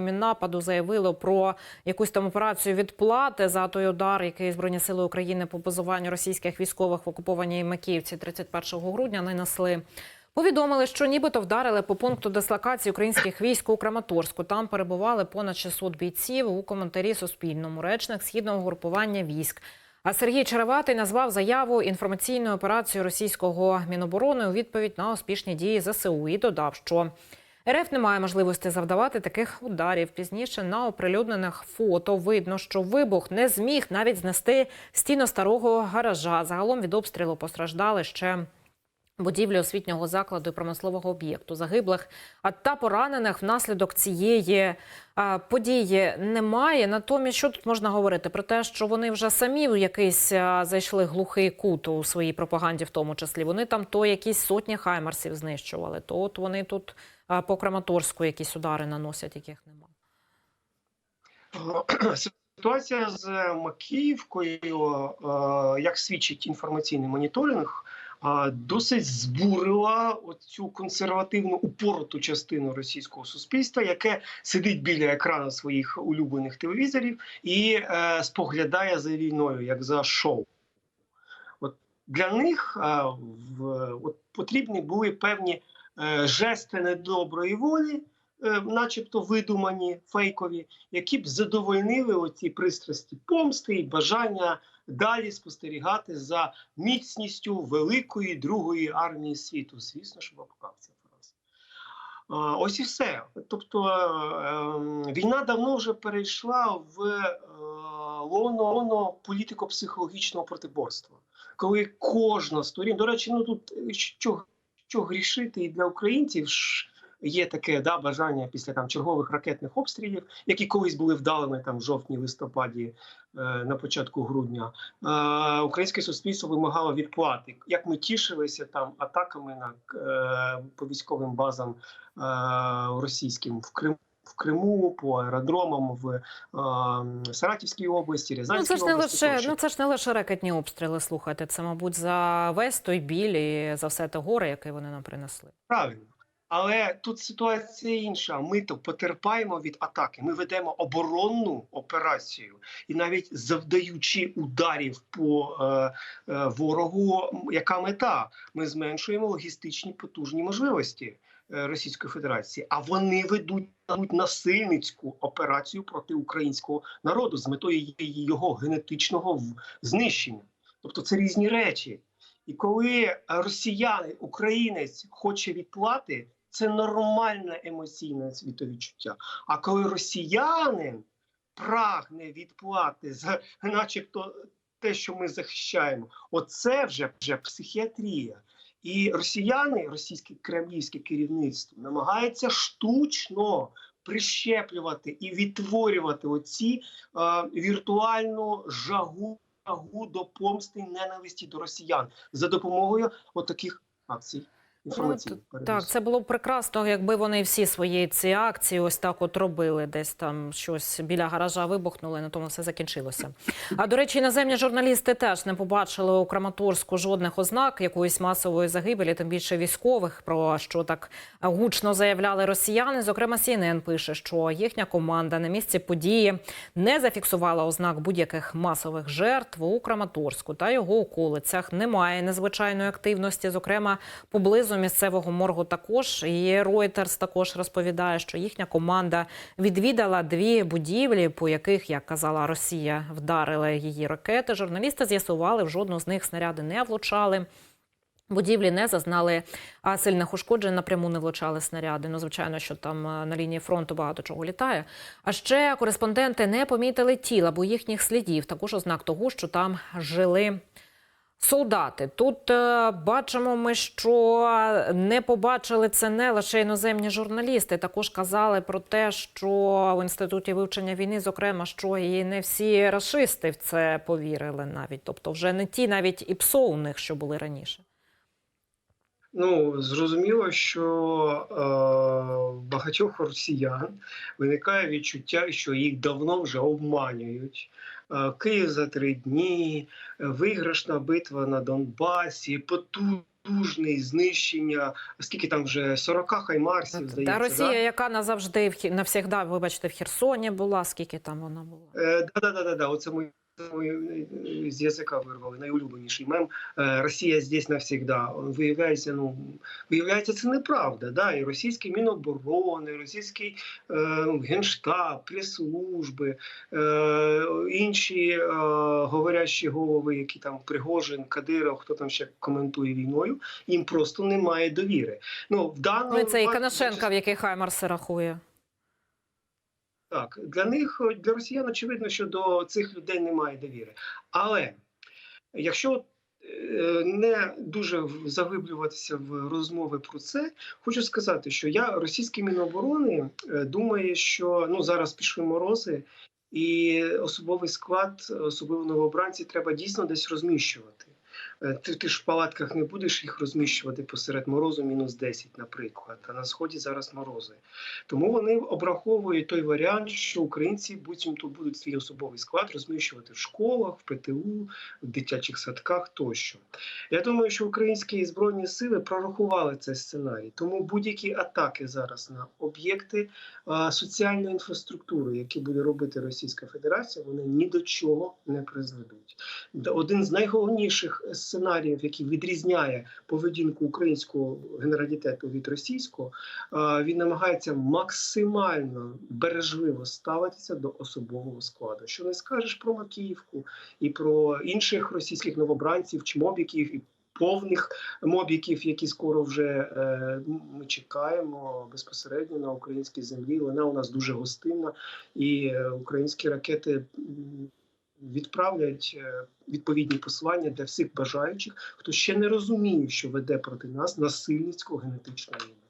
нападу заявили про якусь там операцію відплати за той удар, який Збройні сили України по базуванню російських військових в окупованій Макіївці 31 грудня нанесли. Повідомили, що нібито вдарили по пункту дислокації українських військ у Краматорську. Там перебували понад 600 бійців. У коментарі Суспільному речник східного групування військ. А Сергій Череватий назвав заяву інформаційною операцією російського міноборони у відповідь на успішні дії ЗСУ і додав, що РФ не має можливості завдавати таких ударів. Пізніше на оприлюднених фото видно, що вибух не зміг навіть знести стіну старого гаража. Загалом від обстрілу постраждали ще. Будівлі освітнього закладу і промислового об'єкту загиблих та поранених внаслідок цієї події немає. Натомість, що тут можна говорити про те, що вони вже самі в якийсь зайшли глухий кут у своїй пропаганді, в тому числі вони там то якісь сотні хаймарсів знищували, то от вони тут по Краматорську якісь удари наносять, яких немає. Ситуація з Макіївкою, як свідчить інформаційний моніторинг, досить збурила цю консервативну упороту частину російського суспільства, яке сидить біля екрану своїх улюблених телевізорів і е, споглядає за війною як за шоу. От для них е, от потрібні були певні е, жести недоброї волі. Е, Начебто видумані фейкові, які б задовольнили оці пристрасті помсти і бажання далі спостерігати за міцністю великої другої армії світу. Звісно, що бабкав ця фраза. Ось і все. Тобто е, ем, війна давно вже перейшла в е, лоно, політико-психологічного протиборства, коли кожна сторін, до речі, ну тут що, що грішити і для українців. Є таке да, бажання після там чергових ракетних обстрілів, які колись були вдалими там в жовтні-листопаді е, на початку грудня. Е, українське суспільство вимагало відплати. Як ми тішилися там атаками на е, по військовим базам е, російським в Криму. В Криму по аеродромам в е, Саратівській області, Ну Рязанській це ж не області. лише ну це ж не лише ракетні обстріли. Слухайте, це мабуть за весь той біль і за все те горе, яке вони нам принесли. Правильно. Але тут ситуація інша. Ми то потерпаємо від атаки. Ми ведемо оборонну операцію, і навіть завдаючи ударів по е, е, ворогу, яка мета? Ми зменшуємо логістичні потужні можливості е, Російської Федерації, а вони ведуть насильницьку операцію проти українського народу з метою його генетичного знищення. Тобто це різні речі. І коли е, росіяни, українець хоче відплати, це нормальне емоційне світовідчуття. А коли росіянин прагне відплати за, начебто, те, що ми захищаємо, оце вже, вже психіатрія. І росіяни, російське кремлівське керівництво, намагається штучно прищеплювати і відтворювати оці е, віртуальну жагу жагу до помсти ненависті до росіян за допомогою отаких акцій інформаційних. Ну, Так, це було б прекрасно, якби вони всі свої ці акції ось так от робили. Десь там щось біля гаража вибухнули, на тому все закінчилося. А до речі, іноземні журналісти теж не побачили у Краматорську жодних ознак якоїсь масової загибелі, тим більше військових, про що так гучно заявляли росіяни. Зокрема, CNN пише, що їхня команда на місці події не зафіксувала ознак будь-яких масових жертв у Краматорську та його околицях. Немає незвичайної активності, зокрема поблизу місцевого моргу. Також і Reuters також розповідає, що їхня команда відвідала дві будівлі, по яких, як казала Росія, вдарили її ракети. Журналісти з'ясували, в жодну з них снаряди не влучали. Будівлі не зазнали а, сильних ушкоджень, напряму не влучали снаряди. Ну, звичайно, що там на лінії фронту багато чого літає. А ще кореспонденти не помітили тіла, бо їхніх слідів також ознак того, що там жили солдати. Тут е, бачимо ми, що не побачили це не лише іноземні журналісти. Також казали про те, що в інституті вивчення війни, зокрема, що і не всі расисти в це повірили навіть. Тобто, вже не ті навіть і псо у них, що були раніше. Ну зрозуміло, що е, багатьох росіян виникає відчуття, що їх давно вже обманюють. Е, Київ за три дні, е, виграшна битва на Донбасі, потужний знищення. Скільки там вже 40 хаймарсів здається. Та Росія, да? яка назавжди в навсігда, вибачте, в Херсоні була, скільки там вона була? Е, да, да, да, да, Оце ми ми, е, з язика вирвали найулюбленіший мем. Е, Росія здесь навсігда. Виявляється, ну виявляється, це неправда. Да? І російський міноборони, російський е, ну, генштаб, прес-служби, е, інші е, говорящі голови, які там Пригожин, Кадиров, хто там ще коментує війною, їм просто немає довіри. Ну в даному це і Коношенка, в який Хаймарси рахує. Так, для них, для росіян, очевидно, що до цих людей немає довіри. Але якщо е, не дуже заглиблюватися в розмови про це, хочу сказати, що я російський міноборони е, думає, що ну зараз пішли морози, і особовий склад, особливо новобранці, треба дійсно десь розміщувати. Е, Ти, ти ж в палатках не будеш їх розміщувати посеред морозу мінус 10, наприклад. А на сході зараз морози. Тому вони обраховують той варіант, що українці буцімто будуть свій особовий склад розміщувати в школах, в ПТУ, в дитячих садках тощо. Я думаю, що українські збройні сили прорахували цей сценарій. Тому будь-які атаки зараз на об'єкти соціальної інфраструктури, які буде робити Російська Федерація, вони ні до чого не призведуть. Один з найголовніших сценаріїв, який відрізняє поведінку українського генералітету від російського, він намагається максимально бережливо ставитися до особового складу. Що не скажеш про Макіївку і про інших російських новобранців чи мобіків і. Повних мобіків, які скоро вже е, ми чекаємо безпосередньо на українській землі. Вона у нас дуже гостинна, і е, українські ракети відправлять е, відповідні послання для всіх бажаючих, хто ще не розуміє, що веде проти нас насильницьку генетичну війну.